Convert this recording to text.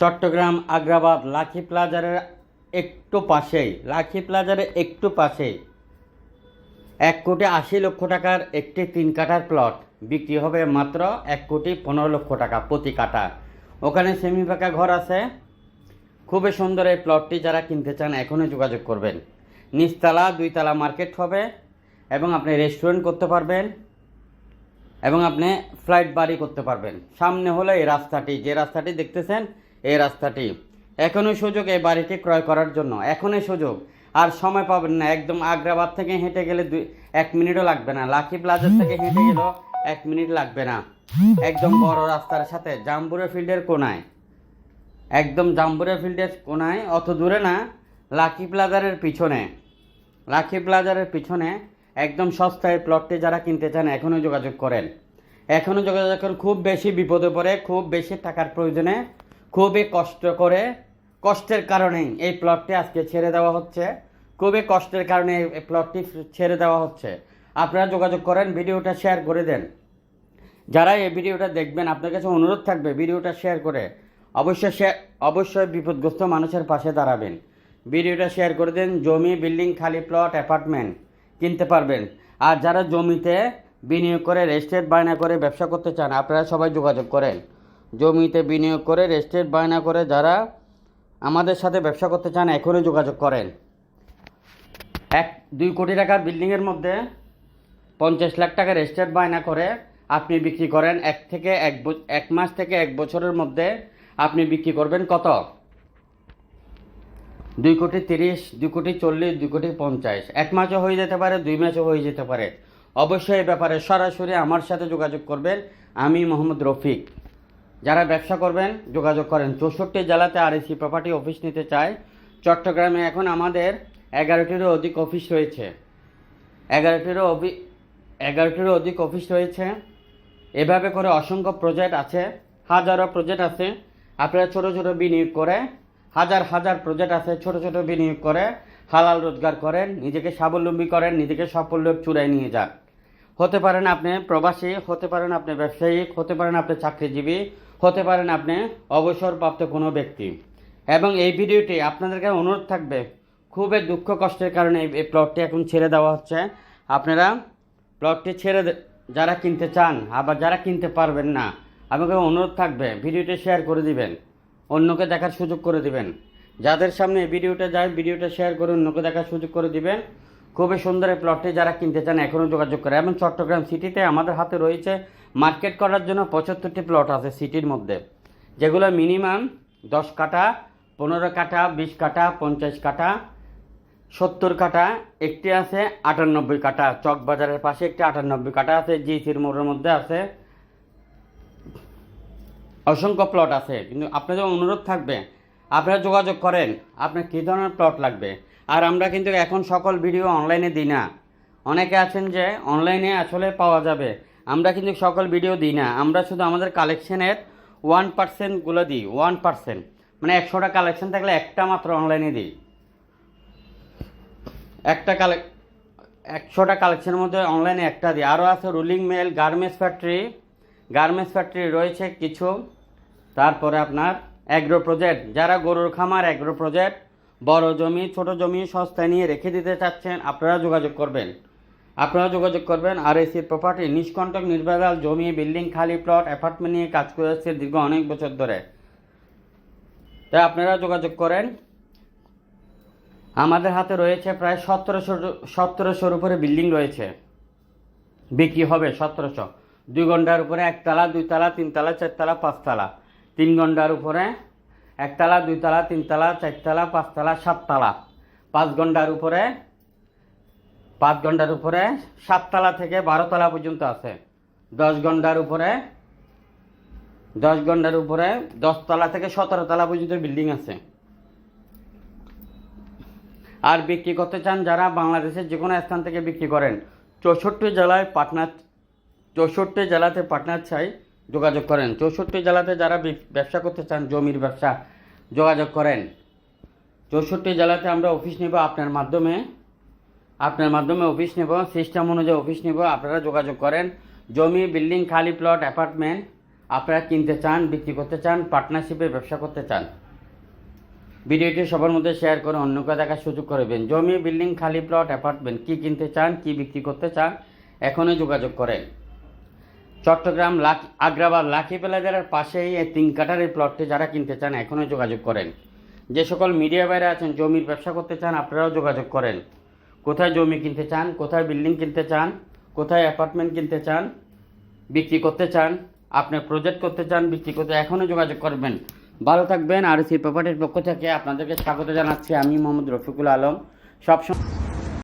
চট্টগ্রাম আগ্রাবাদ লাখি প্লাজারের একটু পাশেই, লাখি প্লাজারের একটু পাশেই। এক কোটি আশি লক্ষ টাকার একটি তিন কাঠার প্লট। বিক্রি হবে মাত্র এক কোটি পনেরো লক্ষ টাকা প্রতি কাঠা। ওখানে সেমি পাকা ঘর আছে। খুবই সুন্দর এই প্লটটি যারা কিনতে চান, এখনই যোগাযোগ করবেন। নিচতলা, দুইতলা মার্কেট হবে এবং আপনি রেস্টুরেন্ট করতে পারবেন এবং আপনি ফ্লাইট বাড়ি করতে পারবেন। সামনে হলো এই রাস্তাটি। যে রাস্তাটি দেখতেছেন এই রাস্তাটি। এখনই সুযোগ এই বাড়িটি ক্রয় করার জন্য। এখনই সুযোগ। আর সময় পাবেন না। একদম আগ্রাবাদ থেকে হেঁটে গেলে দুই, এক মিনিটও লাগবে না। লাকি প্লাজার থেকে হেঁটে গেলেও এক মিনিট লাগবে না। একদম বড় রাস্তার সাথে জাম্বুরা ফিল্ডের কোনায়। একদম জাম্বুরা ফিল্ডের কোনায়, অত দূরে না, লাকি প্লাজারের পিছনে। লাকি প্লাজারের পিছনে একদম সস্তায় প্লটটি যারা কিনতে চান, এখনও যোগাযোগ করেন। এখনও যোগাযোগ করেন। খুব বেশি বিপদে পড়ে, খুব বেশি টাকার প্রয়োজনে খুবই কষ্ট করে, কষ্টের কারণেই এই প্লটটি আজকে ছেড়ে দেওয়া হচ্ছে। খুবই কষ্টের কারণে এই প্লটটি ছেড়ে দেওয়া হচ্ছে। আপনারা যোগাযোগ করেন, ভিডিওটা শেয়ার করে দেন। যারা এই ভিডিওটা দেখবেন, আপনার কাছে অনুরোধ থাকবে ভিডিওটা শেয়ার করে। অবশ্যই অবশ্যই বিপদগ্রস্ত মানুষের পাশে দাঁড়াবেন। ভিডিওটা শেয়ার করে দেন, জমি বিল্ডিং খালি প্লট অ্যাপার্টমেন্ট কিনতে পারবেন। আর যারা জমিতে বিনিয়োগ করে রেস্টেট বায়না করে, ব্যবসা করতে চান, আপনারা সবাই যোগাযোগ করেন। জমিতে বিনিয়োগ করে রেস্টেট বায়না করে যারা আমাদের সাথে ব্যবসা করতে চান, এখনই যোগাযোগ করেন। এক, দুই কোটি টাকার বিল্ডিংয়ের মধ্যে পঞ্চাশ লাখ টাকা রেজিস্টার্ড বায়না করে আপনি বিক্রি করেন। এক থেকে এক এক মাস থেকে এক বছরের মধ্যে আপনি বিক্রি করবেন কত? দুই কোটি তিরিশ, দুই কোটি চল্লিশ, দুই কোটি পঞ্চাশ। এক মাসও হয়ে যেতে পারে, দুই মাসও হয়ে যেতে পারে। অবশ্যই এই ব্যাপারে সরাসরি আমার সাথে যোগাযোগ করবেন। আমি মোহাম্মদ রফিক। যারা ব্যবসা করবেন, যোগাযোগ করেন। চৌষট্টি জেলাতে আরএসি প্রপার্টি অফিস নিতে চায় চট্টগ্রামে এখন আমাদের এগারোটিরও অধিক অফিস রয়েছে। এগারোটিরও অভি এগারোটিরও অধিক অফিস রয়েছে। এভাবে করে অসংখ্য প্রজেক্ট আছে। হাজারো প্রজেক্ট আছে। আপনারা ছোটো ছোটো বিনিয়োগ করে, হাজার হাজার প্রজেক্ট আছে ছোট ছোট বিনিয়োগ করে, হালাল রোজগার করেন, নিজেকে স্বাবলম্বী করেন, নিজেকে সাফল্য চূড়ায় নিয়ে যান। হতে পারেন আপনি প্রবাসী, হতে পারেন আপনি ব্যবসায়িক হতে পারেন আপনি চাকরিজীবী হতে পারেন আপনি অবসরপ্রাপ্ত কোনো ব্যক্তি। এবং এই ভিডিওটি আপনাদেরকে অনুরোধ থাকবে, খুবই দুঃখ কষ্টের কারণে এই- প্লটটি এখন ছেড়ে দেওয়া হচ্ছে। আপনারা প্লটটি ছেড়ে যারা কিনতে চান, আবার যারা কিনতে পারবেন না, আমাকে অনুরোধ থাকবে, ভিডিওটি শেয়ার করে দিবেন, অন্যকে দেখার সুযোগ করে দিবেন। যাদের সামনে ভিডিওটা যায়, ভিডিওটা শেয়ার করে অন্যকে দেখার সুযোগ করে দিবেন। খুবই সুন্দর এই প্লটটি যারা কিনতে চান, এখনও যোগাযোগ করে। এবং চট্টগ্রাম সিটিতে আমাদের হাতে রয়েছে মার্কেট করার জন্য পঁচাত্তরটি প্লট আছে সিটির মধ্যে, যেগুলো মিনিমাম দশ কাঠা, পনেরো কাঠা, বিশ কাঠা, পঞ্চাশ কাঠা, সত্তর কাঠা, একটি আছে আটানব্বই কাঠা, চক বাজারের পাশে একটি আটানব্বই কাঠা আছে, জিসির মোড়ের মধ্যে আছে। অসংখ্য প্লট আছে, কিন্তু আপনাদের অনুরোধ থাকবে, আপনারা যোগাযোগ করেন, আপনার কী ধরনের প্লট লাগবে? আর আমরা কিন্তু এখন সকল ভিডিও অনলাইনে দিই না। অনেকে আছেন যে অনলাইনে আসলে পাওয়া যাবে। আমরা কিন্তু সকল ভিডিও দিই না। আমরা শুধু আমাদের কালেকশনের ওয়ান পার্সেন্টগুলো দিই। ওয়ান পার্সেন্ট মানে একশোটা কালেকশন থাকলে একটা মাত্র অনলাইনে দিই। একটা কালেক একশোটা কালেকশনের মধ্যে অনলাইনে একটা দিই। আরও আছে rolling mill garments factory garments factory রয়েছে কিছু। তারপরে আপনার অ্যাগ্রো প্রজেক্ট যারা গরুর খামার অ্যাগ্রো প্রজেক্ট বড় জমি, ছোট জমি, সস্তায় নিয়ে রেখে দিতে চাচ্ছেন, আপনারা যোগাযোগ করবেন। আপনারা যোগাযোগ করবেন আর এসি প্রপার্টি নিষ্কণ্টক, নির্ভেজাল, জমি বিল্ডিং খালি প্লট অ্যাপার্টমেন্ট নিয়ে কাজ করে যাচ্ছে দীর্ঘ অনেক বছর ধরে। তাই আপনারা যোগাযোগ করেন। আমাদের হাতে রয়েছে প্রায় সতেরোশো, সতেরোশোর উপরে বিল্ডিং রয়েছে। বিক্রি হবে সতেরোশো। দুই ঘণ্টার উপরে একতলা দুইতলা তিনতলা চারতলা পাঁচতলা তিন ঘণ্টার উপরে একতলা দুইতলা তিনতলা চারতলা পাঁচতলা সাততলা পাঁচ ঘণ্টার উপরে পাঁচ ঘণ্টার উপরে সাততলা থেকে বারোতলা পর্যন্ত আছে। দশ ঘণ্টার উপরে, দশ ঘণ্টার উপরে দশতলা থেকে সতেরো তলা পর্যন্ত বিল্ডিং আছে। আর বিক্রি করতে চান যারা বাংলাদেশের যে কোনো স্থান থেকে বিক্রি করেন, চৌষট্টি জেলায় পাটনা, চৌষট্টি জেলাতে পাটনার চাই যোগাযোগ করেন। চৌষট্টি জেলাতে যারা ব্যবসা করতে চান, জমির ব্যবসা, যোগাযোগ করেন। চৌষট্টি জেলাতে আমরা অফিস নেব আপনার মাধ্যমে। আপনার মাধ্যমে অফিস নেব, সিস্টেম অনুযায়ী অফিস নেব, আপনারা যোগাযোগ করেন। জমি, বিল্ডিং, খালি প্লট, অ্যাপার্টমেন্ট, আপনারা কিনতে চান, বিক্রি করতে চান পার্টনারশিপে ব্যবসা করতে চান। ভিডিওটি সবার মধ্যে শেয়ার করে অন্যকে দেখার সুযোগ করবেন। জমি, বিল্ডিং, খালি প্লট, অ্যাপার্টমেন্ট, কি কিনতে চান, কি বিক্রি করতে চান, এখনই যোগাযোগ করেন। চট্টগ্রাম লাখ, আগ্রাবাদ লাখি প্লাজারের পাশেই এই তিন কাটারের প্লটটি যারা কিনতে চান, এখনই যোগাযোগ করেন। যে সকল মিডিয়া বাইরে আছেন, জমির ব্যবসা করতে চান, আপনারাও যোগাযোগ করেন। কোথায় জমি কিনতে চান, কোথায় বিল্ডিং কিনতে চান, কোথায় অ্যাপার্টমেন্ট কিনতে চান, বিক্রি করতে চান আপনি প্রজেক্ট করতে চান, বিক্রি করতে এখনও যোগাযোগ করবেন। ভালো থাকবেন, আর সেই প্রপার্টির পক্ষ থেকে আপনাদেরকে স্বাগত জানাচ্ছি। আমি মোহাম্মদ রফিকুল আলম। সবসময়